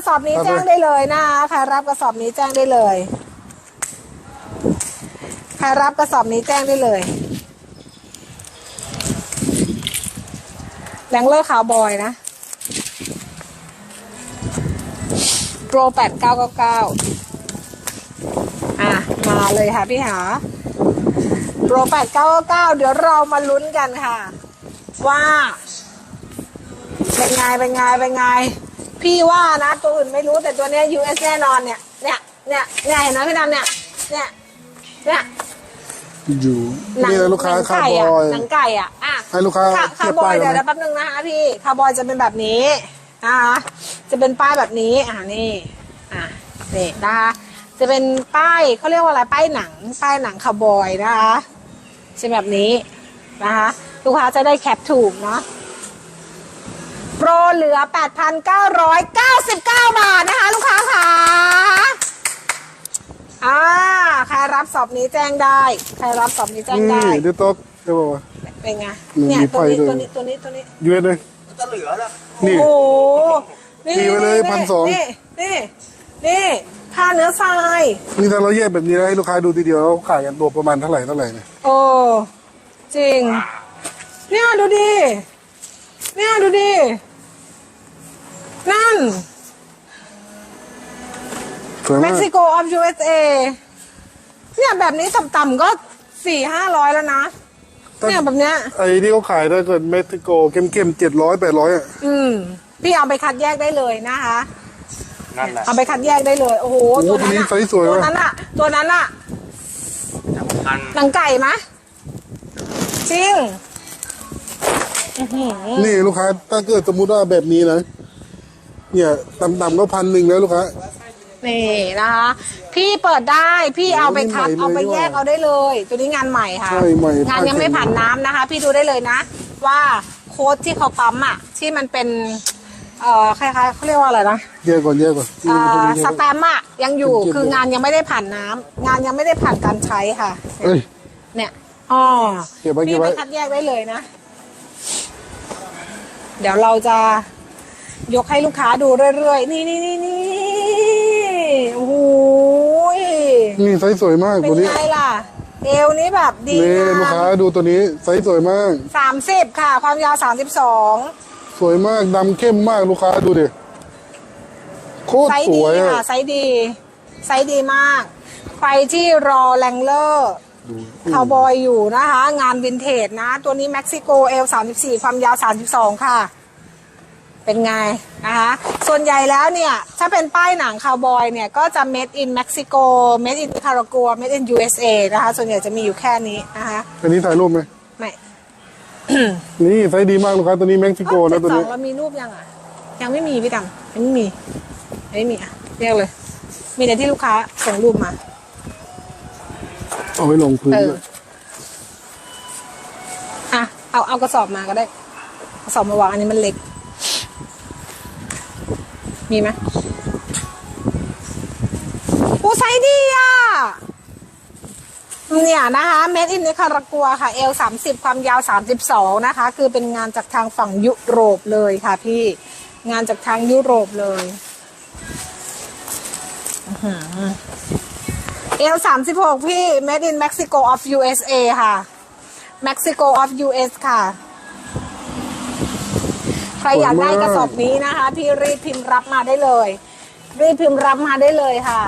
ระสอบนี้แจ้งได้เลยนะคะใครรับกระสอบนี้แจ้งได้เลยใครรับกระสอบนี้แจ้งได้เลยแรงเลอร์คาวบอยนะโปรแปดเก้าเก้าเก้าอะ มาเลยค่ะพี่หาโปรแปดเก้าเก้าเดี๋ยวเรามาลุ้นกันค่ะ ว่า เป็นไง เป็นไง เป็นไง พี่ว่านะตัวอื่นไม่รู้แต่ตัวเนี้ย US แน่นอนเนี่ย เนี่ย เนี่ยเนี่ยเห็นไหมพี่ดำเนี่ย เนี่ย เนี่ยอยู่หนังนี่ลูกค้าหนังคาร์ไก่บอะอย หนังไก่อะอะ ให้ลูกค้าคาเทีคายบร์บอป้ายยเดี๋ยวนะนะแป๊บนึงนะคะพี่คาร์บอยจะเป็นแบบนี้นะคะจะเป็นป้ายแบบนี้อ่านี่อะนี่นะคะจะเป็นป้ายเขาเรียกว่าอะไรป้ายหนังป้ายหนังคาร์บอยนะคะจะแบบนี้นะคะลูกค้าจะได้แคปถูกเนาะ โปรเหลือ 8,999 บาทนะคะ ลูกค้าค่ะอ่าใครรับสอบนี้แจ้งได้ ใครรับสอบนี้แจ้งได้นี่ดูโต๊ะจะบอกว่า เป็นไงมันเนี่ยมีตัวนี้ไฟด้วย ตัวนี้ตัวนี้ตัวนี้ยูเอสเลยจะเหลือแล้วนี่โอ้โหนี่ตีไว้เลยนี่1,200 นี่นี่นี่ผ้าเนื้อทรายนี่ถ้าเราแยกแบบนี้แล้วให้ลูกค้าดูทีเดียวเราขายกันตัวประมาณเท่าไหร่เท่าไหร่เนี่ยโอ้จริง เนี่ยดูดิเนี่ยดูดิ นั่นสวยเม็มากกซิโกออฟ USA เนี่ยแบบนี้ต่ำๆก็สี่ห้าร้อยแล้วนะ เนี่ยแบบเนี้ย ไอ้ที่เขาขายถ้าเกิดเม็กซิโกเข้มๆเจ็ดร้อยแปดร้อยอะ อืม พี่เอาไปคัดแยกได้เลยนะคะ นั่นแหละเอาไปคัดแยกได้เลย โอ้โหโอ้โหตัวตัวนั้นนี้อะไซส์สวยตัวว่ะ นั้นอะตัวนั้นอะสำคัญหนังไก่มะจริงอื้อหือนี่ลูกค้าถ้าเกิดสมมุติว่าแบบนี้นะ เนี่ยต่ำๆก็พันหนึ่งแล้วลูกค้า นี่นะคะ พี่เปิดได้พี่เอาไปคัดโอ้เอานี่ไปใหม่เลยแยกเอาได้เลย ตัวนี้งานใหม่ค่ะใช่ใหม่งานยังไม่ผ่านน้ำนะคะ พี่ดูได้เลยนะ ว่าโค้ดที่เขาปั๊มอะที่มันเป็น เอ่อคล้ายๆเขาเรียกว่าอะไรนะ แยกก่อนแยกก่อนเอ่อนี่สมันแตมป์อะยังอยู่เก็บๆคืองานยังไม่ได้ผ่านน้ำงานยังไม่ได้ผ่านการใช้ค่ะ เอ้ย เนี่ยอ๋อเก็บไว้เก็พี่บไว้ ไปคัดแยกได้เลยนะ เดี๋ยวเราจะ ยกให้ลูกค้าดูเรื่อยๆ นี่นี่นี่นี่โอ้โหยนี่ไซส์สวยมากเป็ตันวนี้ไงล่ะ เอวนี้แบบดีนี่งาลูกค้ามดูตัวนี้ไซส์สวยมาก สามสิบค่ะ ความยาวสามสิบสองสวยมากดำเข้มมากลูกค้าดูดิโคตรไซส์สดีวยอะค่ะไซส์ดีไซส์ดีมากใครที่รอแรงเลอร์ดูคาวบอยอยู่นะคะ งานวินเทจนะ ตัวนี้เม็กซิโกเอล34 ความยาว 32 ค่ะ เป็นไงนะคะส่วนใหญ่แล้วเนี่ย ถ้าเป็นป้ายหนังคาวบอยเนี่ย ก็จะ made in Mexico made in Nicaragua made in USA นะคะ ส่วนใหญ่จะมีอยู่แค่นี้นะคะ อันนี้ถ่ายรูปไหมไม่ นี่ไซส์ดีมากลูกค้าตัวนี้เม็กซิโกนะตัวสอนี้งเรามีรูปยังอะ ยังไม่มีพี่ดำยังไม่มียังไม่มีอะเรียกเลย มีแต่ที่ลูกค้าส่งรูปมา เอาไว้ลงพื้นเออ ด้วยอะ เอาเอากระสอบมาก็ได้ กระสอบมาวางอันนี้มันเล็ก มีไหมโอ้ไซส์ดีอะ เนี่ยนะคะ เมดอินนิคารากัวค่ะ เอลสามสิบความยาวสามสิบสองนะคะ คือเป็นงานจากทางฝั่งยุโรปเลยค่ะพี่งานจากทางยุโรปเลยเอลสามสิบหกพี่ made in Mexico of USA ค่ะ Mexico of US ค่ะ ใครอยากได้กระสอบนี้นะคะ พี่รีบพิมพ์รับมาได้เลย รีบพิมพ์รับมาได้เลยค่ะ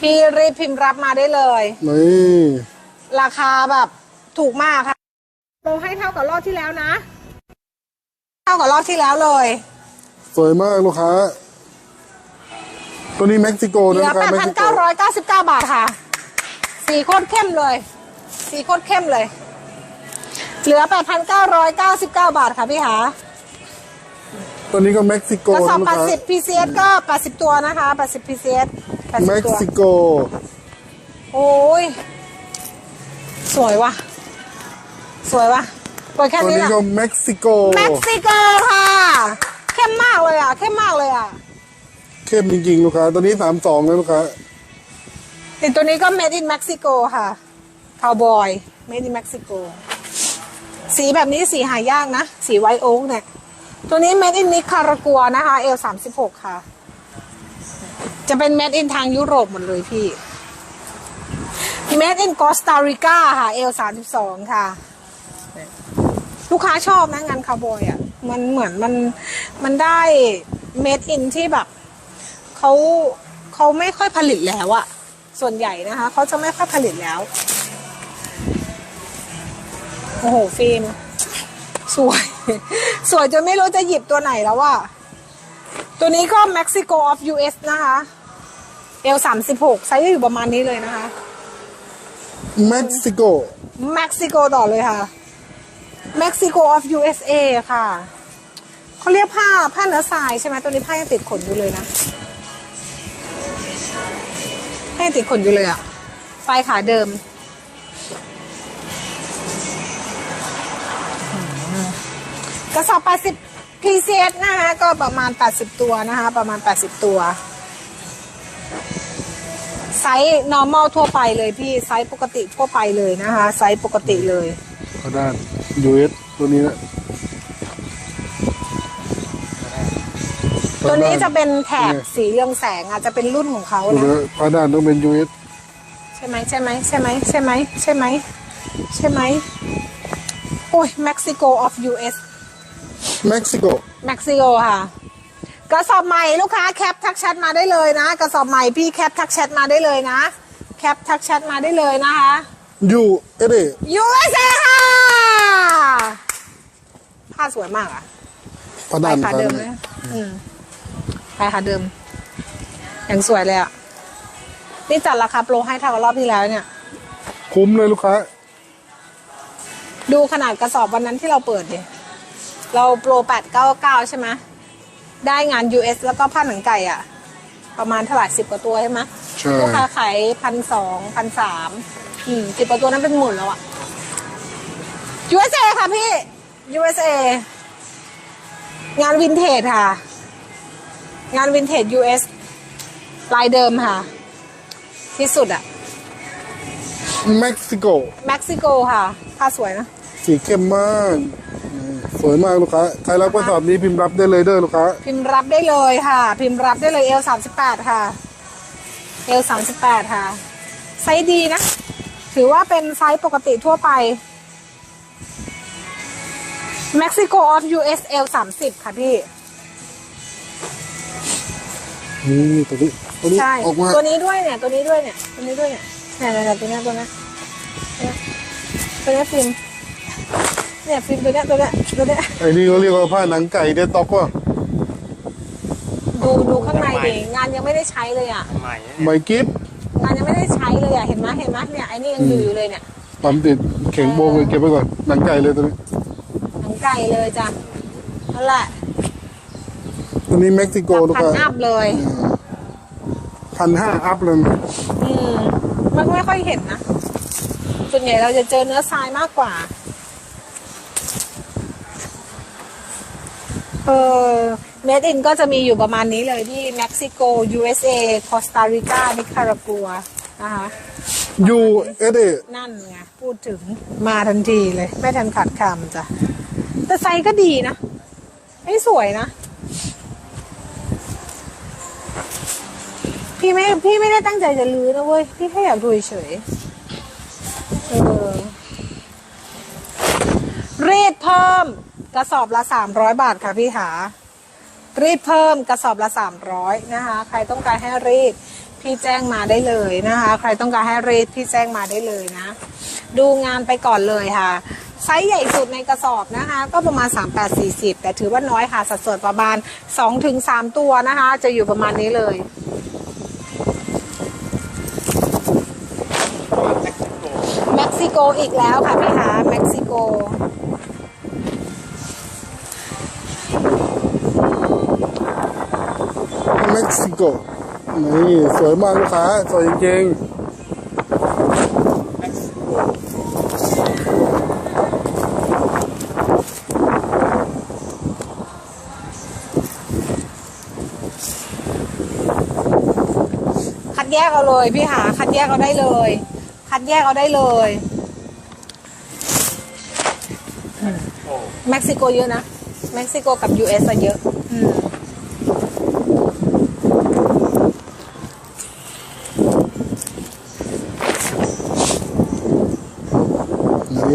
พี่รีบพิมพ์รับมาได้เลย นี่ราคาแบบถูกมากค่ะโปรให้เท่ากับรอบที่แล้วนะ เท่ากับรอบที่แล้วเลย สวยมากลูกค้า ตัวนี้เม็กซิโกเหนะลือลูกค้าเม็กซิโก8,999บาทค่ะ สีโคตรเข้มเลย สีโคตรเข้มเลย เหลือ8,999บาทค่ะพี่หา ตัวนี้ก็เม็กซิโกกระสอบนะลูกค้า80 PCS ก็ 80 ตัวนะคะ 80 PCS เม็80กตัว ซิโก โอ้ย สวยว่ะ สวยว่ะเปิดแค่ตัวนี้นี้แหละ ก็เม็กซิโก เม็กซิโกค่ะ เข้มมากเลยอะ เข้มมากเลยอะเข้มจริงๆลูกค้า ตัวนี้สามสองนะลูกค้า ติดตัวนี้ก็ made in Mexico ค่ะ cowboy made in Mexico สีแบบนี้สีหายากนะ สีไวโอ๊กเนี่ย ตัวนี้ made in Nicaragua นะคะ L 36ค่ะ จะเป็น made in ทางยุโรปหมดเลยพี่ made in Costa Rica ค่ะ L สามสิบสองค่ะ ลูกค้าชอบนะงานคาวบอยอะ มันเหมือนมันมันได้ made in ที่แบบเขาเขาไม่ค่อยผลิตแล้วอะส่วนใหญ่นะคะเขาจะไม่ค่อยผลิตแล้ว โอ้โหฟิล์มสวย สวยจนไม่รู้จะหยิบตัวไหนแล้วอะตัวนี้ก็ Mexico of US นะคะ L สามสิบหกไซส์อยู่ประมาณนี้เลยนะคะเม็กซิโก Mexico ต่อเลยค่ะ Mexico of USA ค่ะเขาเรียกผ้าผ้าเนื้อทรายใช่ไหมตัวนี้ผ้ายังติดขนอยู่เลยนะผ้ายังติดขนอยู่เลยอะปลายขาเดิมอืม กระสอบ80 PCS นะคะก็ประมาณ 80 ตัวนะคะ ประมาณ 80 ตัว ไซส์ normal ทั่วไปเลยพี่ ไซส์ปกติทั่วไปเลยนะคะ ไซส์ปกติเลยกระดาน US ตัวนี้นะตัวนี้จะเป็นแถบสีเรืองแสงอะจะเป็นรุ่นของเขาตัวนะนี้กระดานต้องเป็น US ใช่ไหมใช่ไหมใช่ไหมใช่ไหมใช่ไหมใช่ไหมโอ้ย Mexico of US เม็กซิโก Mexico ค่ะ กระสอบใหม่ลูกค้าแคปทักแชทมาได้เลยนะ กระสอบใหม่พี่แคปทักแชทมาได้เลยนะ แคปทักแชทมาได้เลยนะคะ ยูเอเด USA ค่ะผ้าสวยมากอะกระไปดานขาเดิมเลยอืมไปขาเดิมอย่างสวยเลยอะนี่จัดราคาโปรให้เท่ากับรอบที่แล้วเนี่ย คุ้มเลยลูกค้า ดูขนาดกระสอบวันนั้นที่เราเปิดดิ เราโปรแปดเก้าเก้าใช่ไหมได้งาน US แล้วก็ผ้าหนังไก่อะ ประมาณเท่าไหร่สิบกว่าตัวใช่ไหมใช่ ลูกค้าขายพันสองพันสามอืมสิบกว่าตัวนั้นเป็นหมื่นแล้วอะ USA ค่ะพี่ USA งานวินเทจค่ะ งานวินเทจ US ลายเดิมค่ะ ที่สุดอะเม็กซิโก เม็กซิโกค่ะ ผ้าสวยนะ สีเข้มมากนี่ สวยมากลูกค้าใครรับกระสอบนี้พิมพ์รับได้เลยเด้อลูกค้าพิมพ์รับได้เลยค่ะ พิมพ์รับได้เลย L สามสิบแปดค่ะ L สามสิบแปดค่ะ ไซส์ดีนะ ถือว่าเป็นไซส์ปกติทั่วไป Mexico of US L สามสิบค่ะพี่ นี่ตัวนี้ตัวนี้ใช่ออกมาตัวนี้ด้วยเนี่ย ตัวนี้ด้วยเนี่ย ตัวนี้ด้วยเนี่ยเนี่ยเนี่ยเนี่ยตัวเนี้ยตัวเนี้ยเนี่ยตัวเนี้ยฟิล์ม เนี่ยฟิล์มตัวเนี้ยตัวเนี้ยตัวเนี้ยไอ้นี่เขาเรียกว่าผ้าหนังไก่เดต็อกว่ะดูดูข้างในดิงานยังไม่ได้ใช้เลยอะใหม่เนี่ย ไมกิฟงานยังไม่ได้ใช้เลยอะเห็นไหมเห็นไหมเนี่ยไอ้นี่ยังอยู่อยู่เลยเนี่ยปั๊มติดเข่งโบงเลยเก็บไว้ก่อนหนังไก่เลยตัวนี้หนังไก่เลยจ้ะนั่นแหละตัวนี้เม็กซิโกลูกพันค้าอัพเลยพันห้าอัพเลยอืมมันไม่ค่อยเห็นนะส่วนใหญ่เราจะเจอเนื้อทรายมากกว่า ออเมดอินก็จะมีอยู่ประมาณนี้เลยที่เม็กซิโก USA คอสตาริกา นิคารากัวนะคะยูเอเดนั่นไงพูดถึงมาทันทีเลย ไม่ทันขาดคำจ้ะ แต่ไซส์ก็ดีนะไอ้ยสวยนะ พี่ไม่พี่ไม่ได้ตั้งใจจะลื้อนะเว้ย พี่แค่อยากดูเฉยๆเออรีดเพิ่ม กระสอบละสามร้อยบาทค่ะพี่หารีดเพิ่มกระสอบละสามร้อยนะคะ ใครต้องการให้รีดพี่แจ้งมาได้เลยนะคะ ใครต้องการให้รีดพี่แจ้งมาได้เลยนะ ดูงานไปก่อนเลยค่ะไซส์ใหญ่สุดในกระสอบนะคะ ก็ประมาณ 3840 แต่ถือว่าน้อยค่ะ สัดส่วนประมาณ 2-3 ตัวนะคะ จะอยู่ประมาณนี้เลยเม็กซิโกอีกแล้วค่ะพี่หาเม็กซิโก เม็กซิโกนี่สวยมากลูกค้า สวยจริงๆ คัดแยกเอาเลยพี่หาคัดแยกเอาได้เลย คัดแยกเอาได้เลยอืมเม็กซิโกเยอะนะ เม็กซิโกกับ US อะเยอะ อืม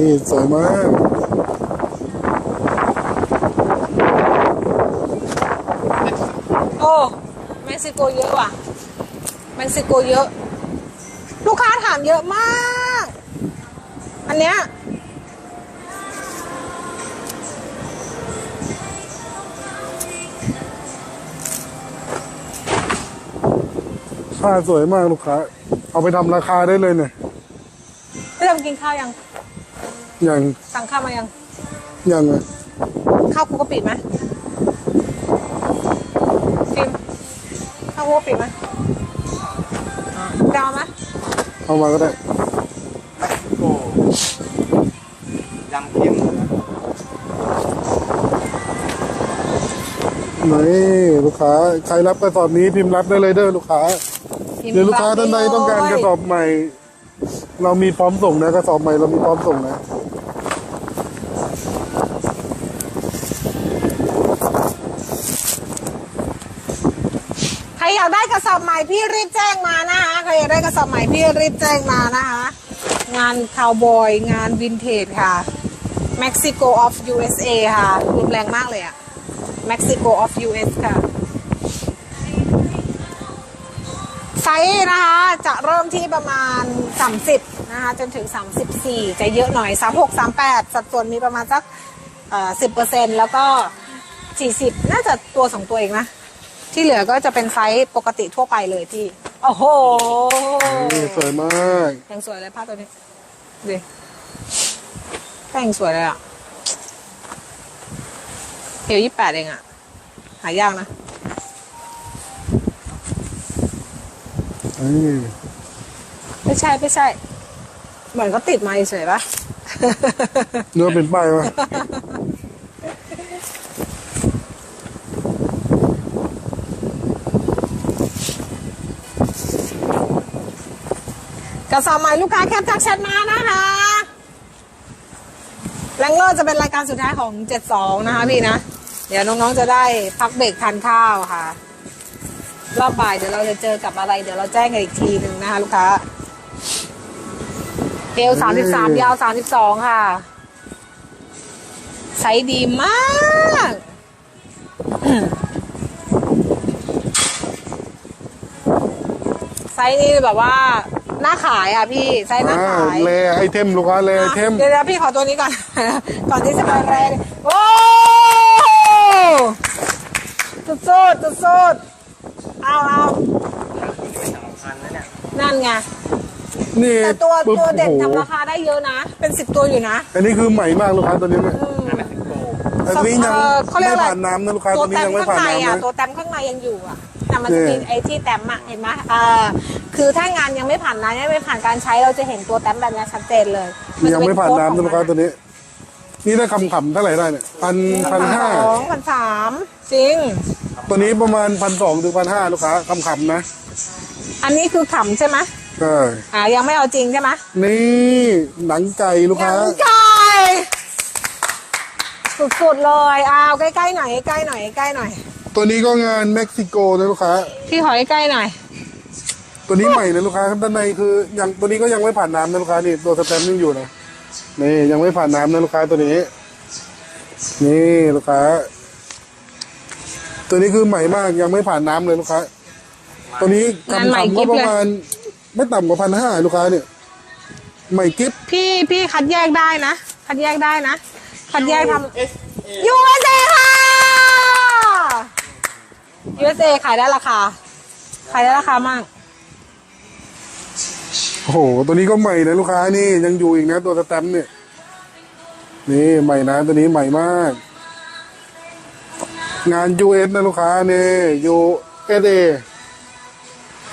นี่สวยมากโอ้เม็กซิโกเยอะว่ะเม็กซิโกเยอะ ลูกค้าถามเยอะมาก อันเนี้ยผ้าสวยมากลูกค้า เอาไปทำราคาได้เลยเนี่ยพี่ทำกินข้าวยังอ ย่างสั่งข้าวมายังอย่างอะข้าวคุกกะปิไหมฟิล์มข้าวคุกกะปิไหมดาวไหมเอามาก็ได้โอ้ยำเค็มนี่ลูกค้าใครรับกระสอบนี้พิมพ์รับได้เลยเด้อลูกค้าพิมพ์เดี๋ยวลูกค้าท่านใดรับต้องการกระสอบใหม่ เรามีพร้อมส่งนะกระสอบใหม่เรามีพร้อมส่งนะ รอยากได้กระสอบใหม่พี่รีบแจ้งมานะคะใครอยากได้กระสอบใหม่พี่รีบแจ้งมานะคะ งานคาวบอยงานวินเทจค่ะ Mexico of USA ค่ะรุนแรงมากเลยอะ Mexico of US ค่ะ ไซส์นะคะ จะเริ่มที่ประมาณ 30 นะคะ จนถึง 34 จะเยอะหน่อย 36 38 สัดส่วนมีประมาณสักเอ่อ10%แล้วก็ 40 น่าจะตัว2ตัวเองนะ ที่เหลือก็จะเป็นไซส์ปกติทั่วไปเลยพี่ โอ้โหนี่สวยมากยังสวยเลยผ้าตัวนี้ดิแต่งสวยเลยอะเอวยี่แปดเองอะ หายากนะนี่ไม่ใช่ไม่ใช่ เหมือนเขาติดมาเฉยๆปะเนื้อเป็นป้ายวะ กระสอบใหม่ลูกค้าแคปจากแชทมานะคะแรงเลอร์จะเป็นรายการสุดท้ายของ 72 นะคะพี่นะ เดี๋ยวน้องๆจะได้พักเบรกทานข้าวค่ะ รอบบ่ายเดี๋ยวเราจะเจอกับอะไร เดี๋ยวเราแจ้งกันอีกทีหนึ่งนะคะลูกค้าเอว33 ยาว 32 ค่ะไซส์ดีมาก ไซส์นี้แบบว่า หน้าขายอะพี่ไซส์หน้าอ่าขายแลไอเทมลูกค้าแลไอเทม เดี๋ยวๆพี่ขอตัวนี้ก่อน ก่อนที่จะไปแรกโอ้สุดสุดสุดสุดๆเอาเอาสำคัญนะเนี่ยนั่นไง นี่แต่ตัวปึ๊บตัวเด็ดโอ้โหทำราคาได้เยอะนะ เป็นสิบตัวอยู่นะ อันนี้คือใหม่มากลูกค้าตัวนี้เนี่ยอันนั้นสิบโลอันนี้ยังเอ่อเขาเรียไม่กอะไรผ่านน้ำนะลูกค้าตัตัววนี้แต้มยังไม่ข้างผ่านในน้ำอะ นะตัวแต้มข้างในยังอยู่อะ แต่มันจะมีนี่ไอ้ที่แต้มอะเห็นไหมอ่าคือถ้างานยังไม่ผ่านน้ำยังไม่ผ่านการใช้เราจะเห็นตัวแต้มแบบนี้ชัดเจนเลยยังไม่ผ่านน้ำนะจะลูกค้าตัวนี้ นี่ได้คำขำเท่าไหร่ได้เนี่ยพันเป็พันนโค้ดของมันพันห้าสองพันสามจริง ตัวนี้ประมาณพันสองถึงพันห้าลูกค้าคำขำนะ อันนี้คือขำใช่ไหมใช่อ่ายังไม่เอาจริงใช่ไหมนี่หนังไก่ลูกหนัค้างไก่สุดๆเลยอ้าวใกล้ๆหน่อยใกล้ๆหน่อยใกล้ๆหน่อย ตัวนี้ก็งานเม็กซิโกนะลูกค้า พี่ขอใกล้ๆหน่อย ตัวนี้ใหม่นะลูกค้าครับด้านในคือยังตัวนี้ก็ยังไม่ผ่านน้ำนะลูกค้านี่ตัวสแตมป์ยังอยู่นะนี่ยังไม่ผ่านน้ำนะลูกค้าตัวนี้ นี่ลูกค้า ตัวนี้คือใหม่มากยังไม่ผ่านน้ำเลยลูกค้า ตัวนี้งานใหม่คำกิ๊ๆก็บปเลย ระมาณไม่ต่ำกว่าพันห้าลูกค้าเนี่ย ใหม่กิฟ พี่พี่คัดแยกได้นะ คัดแยกได้นะ คัดแยกทำ USA ค่ะ USA ขายได้ราคา ขายได้ราคามาก โอ้โห ตัวนี้ก็ใหม่นะลูกค้านี่ยังอยู่อีกนะตัวสแตมป์เนี่ย นี่ใหม่นะตัวนี้ใหม่มาก งาน US นะลูกค้านี่ USA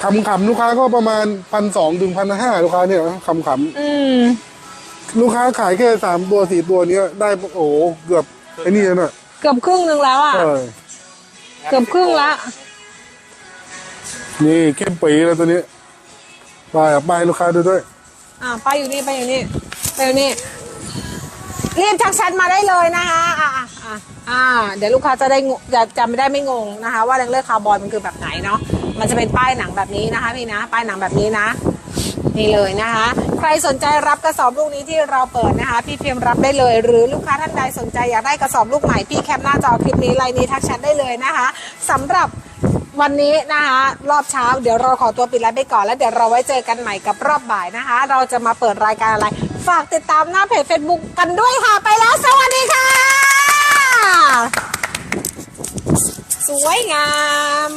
คำขำลูกค้าก็ประมาณพันสองถึงพันห้าลูกค้าเนี่ยคำขอืมำลูกค้าขายแค่สามตัวสี่ตัวเนี้ยได้โอ้โหเกือบไอ้นี่แล้วน่ะเกือบครึ่งหนึ่งแล้วอะใช่ เกือบครึ่งละ นี่เข้มปีแล้วตัวนี้ไปอะไปลูกค้าดูด้วย อ่าไปอยู่นี่ไปอยู่นี่ไปอยู่นี่รีบทักแชทมาได้เลยนะคะ อ่าอ่าอ่าอ่าเดี๋ยวลูกค้าจะได้งจะจำไม่ได้ไม่งงนะคะ ว่าแรงเลือดคาร์บอนมันคือแบบไหนเนาะ มันจะเป็นป้ายหนังแบบนี้นะคะพี่นะ ป้ายหนังแบบนี้นะ นี่เลยนะคะ ใครสนใจรับกระสอบลูกนี้ที่เราเปิดนะคะ พี่เพิมรับได้เลย หรือลูกค้าท่านใดสนใจอยากได้กระสอบลูกใหม่พี่แคปหน้าจอคลิปนี้ไลน์นี้ทักแชทได้เลยนะคะสำหรับวันนี้นะคะรอบเช้าเดี๋ยวเราขอตัวปิดไลฟ์ไปก่อนแล้วเดี๋ยวเราไว้เจอกันใหม่กับรอบบ่ายนะคะ เราจะมาเปิดรายการอะไร ฝากติดตามหน้าเพจ Facebook กันด้วยค่ะไปแล้ว สวัสดีค่ะ สวยงาม